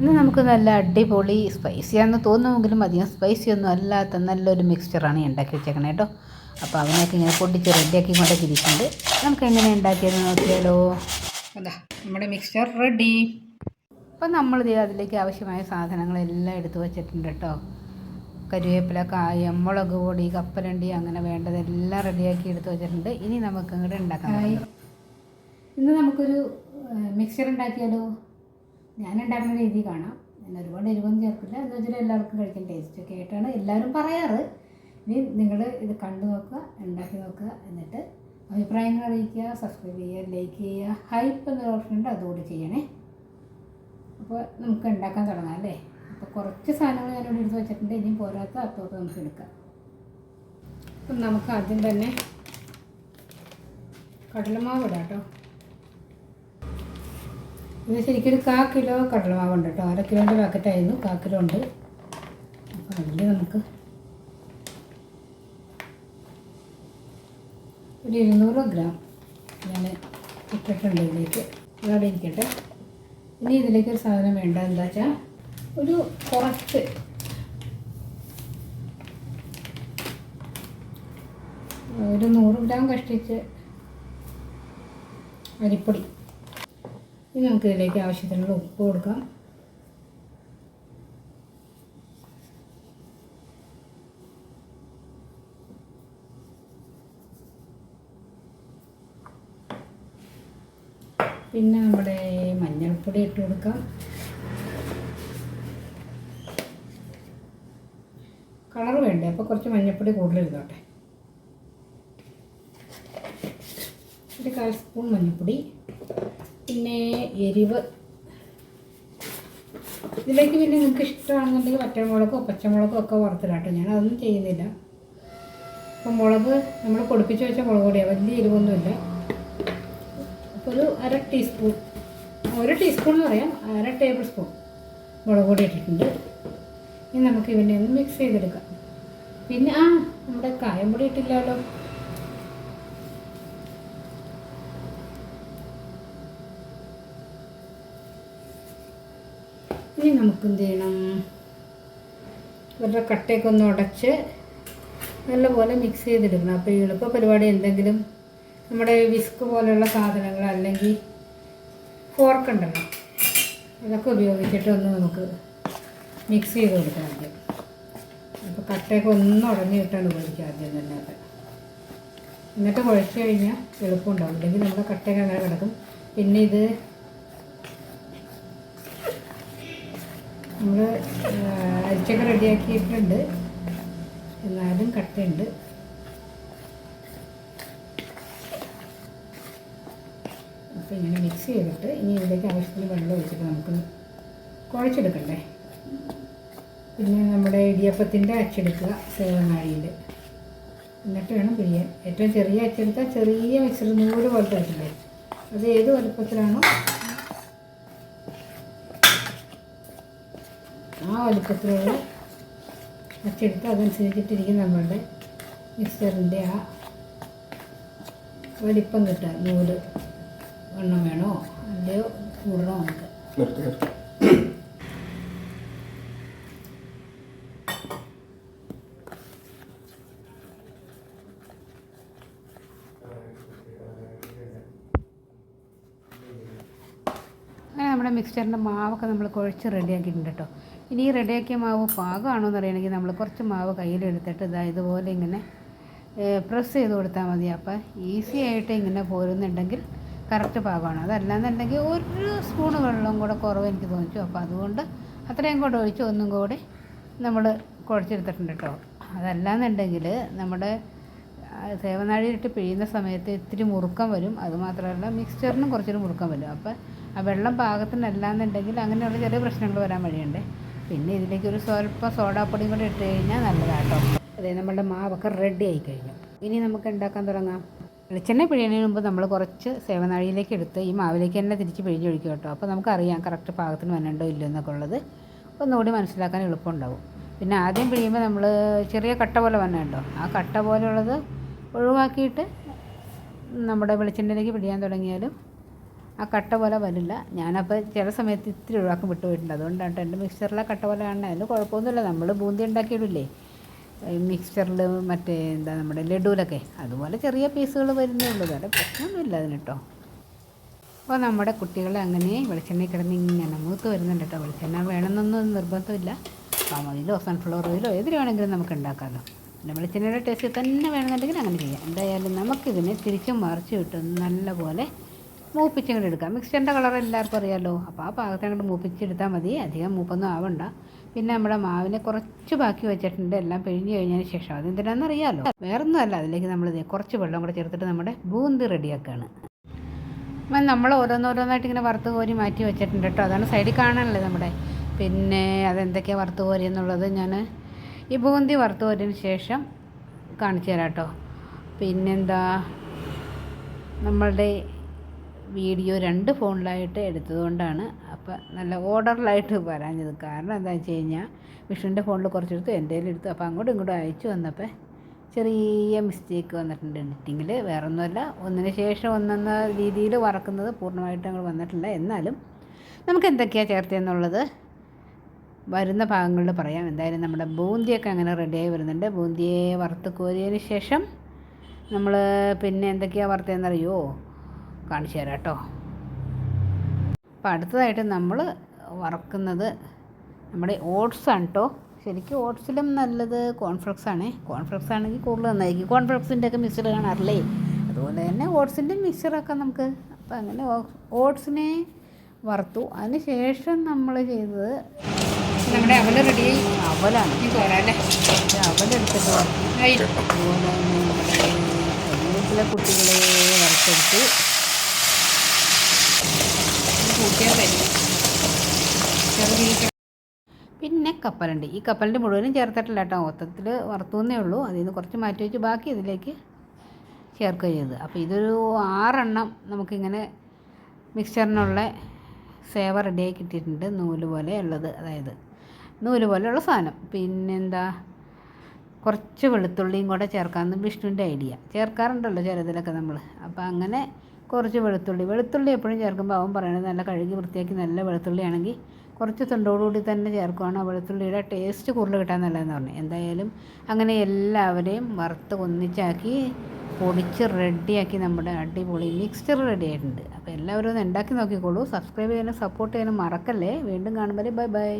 ഇന്ന് നമുക്ക് നല്ല അടിപൊളി സ്പൈസിയാണെന്ന് തോന്നുമെങ്കിലും അധികം സ്പൈസി ഒന്നും അല്ലാത്ത നല്ലൊരു മിക്സ്ചറാണ് ഞാൻ ഉണ്ടാക്കി വെച്ചേക്കണേ കേട്ടോ. അപ്പോൾ അവനൊക്കെ ഇങ്ങനെ പൊട്ടിച്ച് റെഡിയാക്കി കൊണ്ടൊക്കെ ഇരിക്കുന്നുണ്ട്. നമുക്ക് എങ്ങനെ ഉണ്ടാക്കിയെന്ന് നോക്കിയാലോ. അതാ നമ്മുടെ മിക്സ്ചർ റെഡി അപ്പം നമ്മൾ അതിലേക്ക് ആവശ്യമായ സാധനങ്ങളെല്ലാം എടുത്തു വെച്ചിട്ടുണ്ട് കേട്ടോ. കരിവേപ്പില കായം മുളക് പൊടി കപ്പലണ്ടി അങ്ങനെ വേണ്ടതെല്ലാം റെഡിയാക്കി എടുത്ത് വെച്ചിട്ടുണ്ട്. ഇനി നമുക്ക് അങ്ങോട്ട് ഉണ്ടാക്കാം ഇന്ന് നമുക്കൊരു മിക്സ്ചർ ഉണ്ടാക്കിയാലോ. ഞാൻ ഉണ്ടാക്കുന്ന രീതി കാണാം. ഞാൻ ഒരുപാട് എരിവൊന്നും ചേർക്കില്ല. എന്ന് വെച്ചാൽ എല്ലാവർക്കും കഴിക്കാൻ ടേസ്റ്റ് ഒക്കെ ആയിട്ടാണ് എല്ലാവരും പറയാറ്. ഇനി നിങ്ങൾ ഇത് കണ്ടു നോക്കുക ഉണ്ടാക്കി നോക്കുക എന്നിട്ട് അഭിപ്രായങ്ങൾ അറിയിക്കുക സബ്സ്ക്രൈബ് ചെയ്യുക ലൈക്ക് ചെയ്യുക ഹൈപ്പ് എന്നൊരു ഓപ്ഷൻ ഉണ്ട് അതുകൂടി ചെയ്യണേ. അപ്പോൾ നമുക്ക് ഉണ്ടാക്കാൻ തുടങ്ങാം അല്ലേ? അപ്പോൾ കുറച്ച് സാധനങ്ങൾ ഇവിടെ എടുത്ത് വെച്ചിട്ടുണ്ട്. ഇനിയും പോരാത്ത അത്തോട്ട് നമുക്ക് എടുക്കാം. അപ്പം നമുക്ക് ആദ്യം തന്നെ കടലമാവ് ഇടാം കേട്ടോ. ഇത് ഒരു കാ കിലോ കടലമാവ് ഉണ്ട് കേട്ടോ. അര കിലോന്റെ പാക്കറ്റായിരുന്നു. കാ കിലോ ഉണ്ട്. അപ്പോൾ അതിൽ നമുക്ക് ഒരു ഇരുന്നൂറ് ഗ്രാം ഞാൻ ഇട്ടിട്ടുണ്ട് ഇതിലേക്ക്. അതവിടെ ഇരിക്കട്ടെ. ഇനി ഇതിലേക്ക് ഒരു സാധനം വേണ്ട എന്താ വെച്ചാൽ ഒരു കുറച്ച് ഒരു നൂറ് ഗ്രാം കഷ്ടിച്ച് അരിപ്പൊടി. ഇനി നമുക്ക് ഇതിലേക്ക് ആവശ്യത്തിനുള്ള ഉപ്പ് കൊടുക്കാം. പിന്നെ നമ്മുടെ മഞ്ഞൾപ്പൊടി ഇട്ട് കൊടുക്കാം. കളർ വേണ്ടേ? അപ്പോൾ കുറച്ച് മഞ്ഞൾപ്പൊടി കൂടുതൽ ഇരുന്നോട്ടെ ഒരു കാൽ സ്പൂൺ മഞ്ഞൾപ്പൊടി. എരിവ്. ഇതിലേക്ക് പിന്നെ നിങ്ങൾക്ക് ഇഷ്ടമാണെന്നുണ്ടെങ്കിൽ പച്ചമുളകോ പച്ചമുളകോ ഒക്കെ വറുത്തിടാട്ടോ ഞാൻ അതൊന്നും ചെയ്യുന്നില്ല. അപ്പം മുളക് നമ്മൾ പൊടിപ്പിച്ച് വെച്ച മുളക് പൊടിയാണ് വലിയ എരിവൊന്നുമില്ല. അപ്പോൾ ഒരു അര ടീസ്പൂൺ ഒരു ടീസ്പൂൺ എന്ന് പറയാം. അര ടേബിൾ സ്പൂൺ മുളക് പൊടി ഇട്ടിട്ടുണ്ട്. ഇനി നമുക്ക് ഇവനെ ഒന്ന് മിക്സ് ചെയ്തെടുക്കാം. പിന്നെ ആ നമ്മുടെ കായം പൊടി ഇട്ടില്ലല്ലോ ഇനി നമുക്ക് എന്ത് ചെയ്യണം ഇവരുടെ കട്ടയൊക്കെ ഒന്ന് ഉടച്ച് നല്ലപോലെ മിക്സ് ചെയ്തെടുക്കണം അപ്പോൾ എളുപ്പ പരിപാടി എന്തെങ്കിലും നമ്മുടെ വിസ്ക് പോലെയുള്ള സാധനങ്ങൾ അല്ലെങ്കിൽ ഫോർക്ക് ഉണ്ടല്ലോ അതൊക്കെ ഉപയോഗിച്ചിട്ട് ഒന്ന് നമുക്ക് മിക്സ് ചെയ്ത് കൊടുക്കാം ആദ്യം. അപ്പോൾ കട്ടയൊക്കെ ഒന്ന് ഉടഞ്ഞു കിട്ടാണ് ഉപയോഗിക്കുക ആദ്യം തന്നെ അത്. എന്നിട്ട് കുഴച്ച് കഴിഞ്ഞാൽ എളുപ്പമുണ്ടാവും. ഇല്ലെങ്കിൽ നമ്മുടെ കട്ടയൊക്കെ അങ്ങനെ കിടക്കും. പിന്നെ ഇത് നമ്മൾ അരിച്ചൊക്കെ റെഡിയാക്കിയിട്ടുണ്ട്. എല്ലാവരും കട്ടയുണ്ട്. അപ്പോൾ ഇങ്ങനെ മിക്സ് ചെയ്തിട്ട് ഇനി ഇതിലേക്ക് ആവശ്യത്തിന് വെള്ളം ഒഴിച്ചിട്ട് നമുക്ക് കുഴച്ചെടുക്കണ്ടേ? പിന്നെ നമ്മുടെ ഇടിയപ്പത്തിന്റെ അച്ചെടുക്കുക സേവനാഴിയിൽ. എന്നിട്ട് വേണം പിഴിയാൻ. ഏറ്റവും ചെറിയ അച്ചെടുത്താൽ ചെറിയ മിക്സർ നൂറ് പോലത്തെ അച്ചില്ലേ? അത് ഏത് വലുപ്പത്തിലാണോ വലുപ്പത്തിലുള്ള അച്ചെടുത്ത് അതനുസരിച്ചിട്ടിരിക്കും നമ്മളുടെ മിക്സറിന്റെ ആ വലിപ്പം കിട്ടുക നൂൽ എണ്ണം വേണോ? അല്ലയോ കൂടണോ നമുക്ക്? അങ്ങനെ നമ്മുടെ മിക്സ്ചറിന്റെ മാവൊക്കെ നമ്മൾ കുഴച്ച് റെഡിയാക്കിയിട്ടുണ്ട് കേട്ടോ. ഇനി റെഡിയാക്കിയ മാവ് പാകമാണോ എന്നറിയണമെങ്കിൽ നമ്മൾ കുറച്ച് മാവ് കയ്യിലെടുത്തിട്ട് ഇതാ ഇതുപോലെ ഇങ്ങനെ പ്രസ് ചെയ്ത് കൊടുത്താൽ മതി. അപ്പോൾ ഈസി ആയിട്ട് ഇങ്ങനെ പോരുന്നുണ്ടെങ്കിൽ കറക്റ്റ് പാകമാണ് അതല്ലാന്നുണ്ടെങ്കിൽ ഒരു സ്പൂൺ വെള്ളം കൂടെ കുറവ് എനിക്ക് തോന്നിച്ചു. അപ്പോൾ അതുകൊണ്ട് അത്രയും കൂടെ ഒഴിച്ച് ഒന്നും കൂടി നമ്മൾ കുഴച്ചെടുത്തിട്ടുണ്ട് കേട്ടോ. അതല്ലാന്നുണ്ടെങ്കിൽ നമ്മുടെ സേവനാഴിയിട്ട് പിഴിയുന്ന സമയത്ത് ഇത്തിരി മുറുക്കം വരും. അതുമാത്രമല്ല മിക്സ്ചറിനും കുറച്ചൊരു മുറുക്കം വരും. അപ്പോൾ ആ വെള്ളം പാകത്തിനല്ല എന്നുണ്ടെങ്കിൽ അങ്ങനെയുള്ള ചെറിയ പ്രശ്നങ്ങൾ വരാൻ വഴിയുണ്ട്. പിന്നെ ഇതിലേക്ക് ഒരു സ്വല്പം സോഡാപ്പൊടിയും കൂടി ഇട്ട് കഴിഞ്ഞാൽ നല്ലതാട്ടോ. അതെ നമ്മുടെ മാവൊക്കെ റെഡി ആയി കഴിഞ്ഞു. ഇനി നമുക്ക് ഉണ്ടാക്കാൻ തുടങ്ങാം? വെളിച്ചെണ്ണ പിഴിയണതിന് മുമ്പ് നമ്മൾ കുറച്ച് സേവനാഴിയിലേക്ക് എടുത്ത് ഈ മാവിലേക്ക് തന്നെ തിരിച്ച് പിഴിഞ്ഞൊഴിക്കും കേട്ടോ. അപ്പോൾ നമുക്കറിയാം കറക്റ്റ് പാകത്തിന് വന്നണ്ടോ ഇല്ലയോ എന്നൊക്കെ ഉള്ളത്. ഒന്നുകൂടി മനസ്സിലാക്കാൻ എളുപ്പമുണ്ടാവും. പിന്നെ ആദ്യം പിഴിയുമ്പോൾ നമ്മൾ ചെറിയ കട്ട പോലെ വന്നുണ്ടോ ആ കട്ട പോലെയുള്ളത് ഒഴിവാക്കിയിട്ട് നമ്മുടെ വെളിച്ചെണ്ണയിലേക്ക് പിടിയാൻ തുടങ്ങിയാലും ആ കട്ട പോലെ വരില്ല. ഞാനപ്പോൾ ചില സമയത്ത് ഇത്തിരി ഒഴിവാക്കി വിട്ടു പോയിട്ടുണ്ട്. അതുകൊണ്ടാണ് എന്റെ മിക്സ്ചറിലെ കട്ട പോലെ കാണുന്നത് അതിന് കുഴപ്പമൊന്നുമില്ല. നമ്മൾ ബൂന്തി ഉണ്ടാക്കിയിടില്ലേ മിക്സ്ചറിൽ മറ്റേ എന്താ നമ്മുടെ ലഡുവിലൊക്കെ. അതുപോലെ ചെറിയ പീസുകൾ വരുന്നേ ഉള്ളൂ. വേറെ പ്രശ്നമൊന്നുമില്ല അതിന് കേട്ടോ അപ്പോൾ നമ്മുടെ കുട്ടികൾ അങ്ങനെ വെളിച്ചെണ്ണയിൽ കിടന്ന് ഇങ്ങനെ മൂത്ത് വരുന്നുണ്ട് കേട്ടോ വെളിച്ചെണ്ണ വേണമെന്നൊന്നും നിർബന്ധമില്ല. പാം ഓയിലോ സൺഫ്ലവർ ഓയിലോ ഏതിൽ വേണമെങ്കിലും നമുക്ക് ഉണ്ടാക്കാമല്ലോ പിന്നെ വെളിച്ചെണ്ണയുടെ ടേസ്റ്റ് തന്നെ വേണമെന്നുണ്ടെങ്കിൽ അങ്ങനെ ചെയ്യാം. എന്തായാലും നമുക്കിതിനെ തിരിച്ചും മറിച്ചു കിട്ടും. നല്ലപോലെ മൂപ്പിച്ചങ്ങോട്ട് എടുക്കാം. മിക്സ്ചറിന്റെ കളർ എല്ലാവർക്കും അറിയാമല്ലോ അപ്പോൾ ആ പാകത്തിന് അങ്ങോട്ട് മൂപ്പിച്ചെടുത്താൽ മതി. അധികം മൂപ്പൊന്നും ആവണ്ട. പിന്നെ നമ്മുടെ മാവിനെ കുറച്ച് ബാക്കി വെച്ചിട്ടുണ്ട്. എല്ലാം പിഴിഞ്ഞ് കഴിഞ്ഞതിന് ശേഷം അതെന്തിനാണെന്ന് അറിയാമല്ലോ വേറൊന്നും അല്ല അതിലേക്ക് നമ്മൾ കുറച്ച് വെള്ളം കൂടെ ചേർത്തിട്ട് നമ്മുടെ ബൂന്തി റെഡിയാക്കുകയാണ് അപ്പം നമ്മൾ ഓരോന്നോരോന്നായിട്ട് ഇങ്ങനെ വറുത്ത് കോരി മാറ്റി വെച്ചിട്ടുണ്ട് കേട്ടോ. അതാണ് സൈഡിൽ കാണാനല്ലേ നമ്മുടെ. പിന്നെ അതെന്തൊക്കെയാണ് വറുത്ത് കോരി എന്നുള്ളത് ഞാൻ ഈ ബൂന്തി വറുത്ത് കോരിയതിന് ശേഷം കാണിച്ചു തരാം കേട്ടോ. പിന്നെന്താ? നമ്മളുടെ വീഡിയോ രണ്ട് ഫോണിലായിട്ട് എടുത്തതുകൊണ്ടാണ് അപ്പോൾ നല്ല ഓർഡറിലായിട്ട് വരാഞ്ഞത്. കാരണം എന്താ വെച്ച് കഴിഞ്ഞാൽ വിഷ്ണുവിന്റെ ഫോണിൽ കുറച്ചെടുത്തു എന്റെ എടുത്തു അപ്പോൾ അങ്ങോട്ടും ഇങ്ങോട്ടും അയച്ചു വന്നപ്പോൾ ചെറിയ മിസ്റ്റേക്ക് വന്നിട്ടുണ്ട്. എഡിറ്റിങ്ങിൽ വേറെ ഒന്നുമല്ല ഒന്നിന് ശേഷം ഒന്നെന്ന രീതിയിൽ വറക്കുന്നത് പൂർണമായിട്ട് അങ്ങോട്ട് വന്നിട്ടില്ല. എന്നാലും നമുക്ക് എന്തൊക്കെയാണ് ചേർത്തതെന്നുള്ളത് വരുന്ന ഭാഗങ്ങളിൽ പറയാം. എന്തായാലും നമ്മുടെ ബൂന്തിയൊക്കെ അങ്ങനെ റെഡിയായി വരുന്നുണ്ട്. ബൂന്തിയെ വറുത്ത് കോരിയതിന് ശേഷം നമ്മൾ പിന്നെ എന്തൊക്കെയാണ് വറുത്തതെന്നറിയോ കാണിച്ചു തരാം കേട്ടോ. അപ്പോൾ അടുത്തതായിട്ട് നമ്മൾ വറക്കുന്നത് നമ്മുടെ ഓട്സ് ആണ് കേട്ടോ. ശരിക്കും ഓട്സിലും നല്ലത് കോൺഫ്ലെക്സ് ആണ്. കോൺഫ്ലെക്സ് ആണെങ്കിൽ കൂടുതൽ നന്നായിരിക്കും. കോൺഫ്ലെക്സിന്റെ ഒക്കെ മിക്സർ കാണാറില്ലേ? അതുപോലെ തന്നെ ഓട്സിന്റെ മിക്സറൊക്കെ നമുക്ക് അപ്പോൾ അങ്ങനെ ഓട്സിനെ വറുത്തു. അതിന് ശേഷം നമ്മൾ ചെയ്തത് നമ്മുടെ അവൽ റെഡിയായി അവലാണ്. അവലെടുത്തിട്ട് അതുപോലെ തന്നെ നമ്മുടെ കുട്ടികളെ വറുത്തെടുത്ത് കൂട്ടിയാൽ വരും പിന്നെ കപ്പലുണ്ട്. ഈ കപ്പലിന്റെ മുഴുവനും ചേർത്തിട്ടില്ല കേട്ടോ. മൊത്തത്തിൽ വറുത്തുന്നേ ഉള്ളൂ. അതിൽ നിന്ന് കുറച്ച് മാറ്റി വെച്ച് ബാക്കി ഇതിലേക്ക് ചേർക്കുക ചെയ്തത്. അപ്പോൾ ഇതൊരു ആറെണ്ണം നമുക്കിങ്ങനെ മിക്സ്ചറിനുള്ള സേവ റെഡിയായി കിട്ടിയിട്ടുണ്ട്. നൂൽ പോലെ ഉള്ളത്. അതായത് നൂൽ പോലെയുള്ള സാധനം. പിന്നെന്താ? കുറച്ച് വെളുത്തുള്ളിയും കൂടെ ചേർക്കാമെന്ന് വിഷ്ണുവിന്റെ ഐഡിയ. ചേർക്കാറുണ്ടല്ലോ ചിലതിലൊക്കെ നമ്മൾ അപ്പോൾ അങ്ങനെ കുറച്ച് വെളുത്തുള്ളി. വെളുത്തുള്ളി എപ്പോഴും ചേർക്കുമ്പോൾ അവൻ പറയണത് നല്ല കഴുകി വൃത്തിയാക്കി നല്ല വെളുത്തുള്ളിയാണെങ്കിൽ കുറച്ച് തൊണ്ടോടുകൂടി തന്നെ ചേർക്കുവാണ്. ആ വെളുത്തുള്ളിയുടെ ടേസ്റ്റ് കൂടുതൽ കിട്ടാൻ നല്ലതെന്ന് പറഞ്ഞു. എന്തായാലും അങ്ങനെ എല്ലാവരെയും വറുത്ത് ഒന്നിച്ചാക്കി പൊടിച്ച് റെഡിയാക്കി നമ്മുടെ അടിപൊളി മിക്സ്ചർ റെഡി ആയിട്ടുണ്ട്. അപ്പോൾ എല്ലാവരും ഒന്ന് ഉണ്ടാക്കി നോക്കിക്കോളൂ. സബ്സ്ക്രൈബ് ചെയ്യാനും സപ്പോർട്ട് ചെയ്യാനും മറക്കല്ലേ. വീണ്ടും കാണുമ്പോൾ ബൈ ബൈ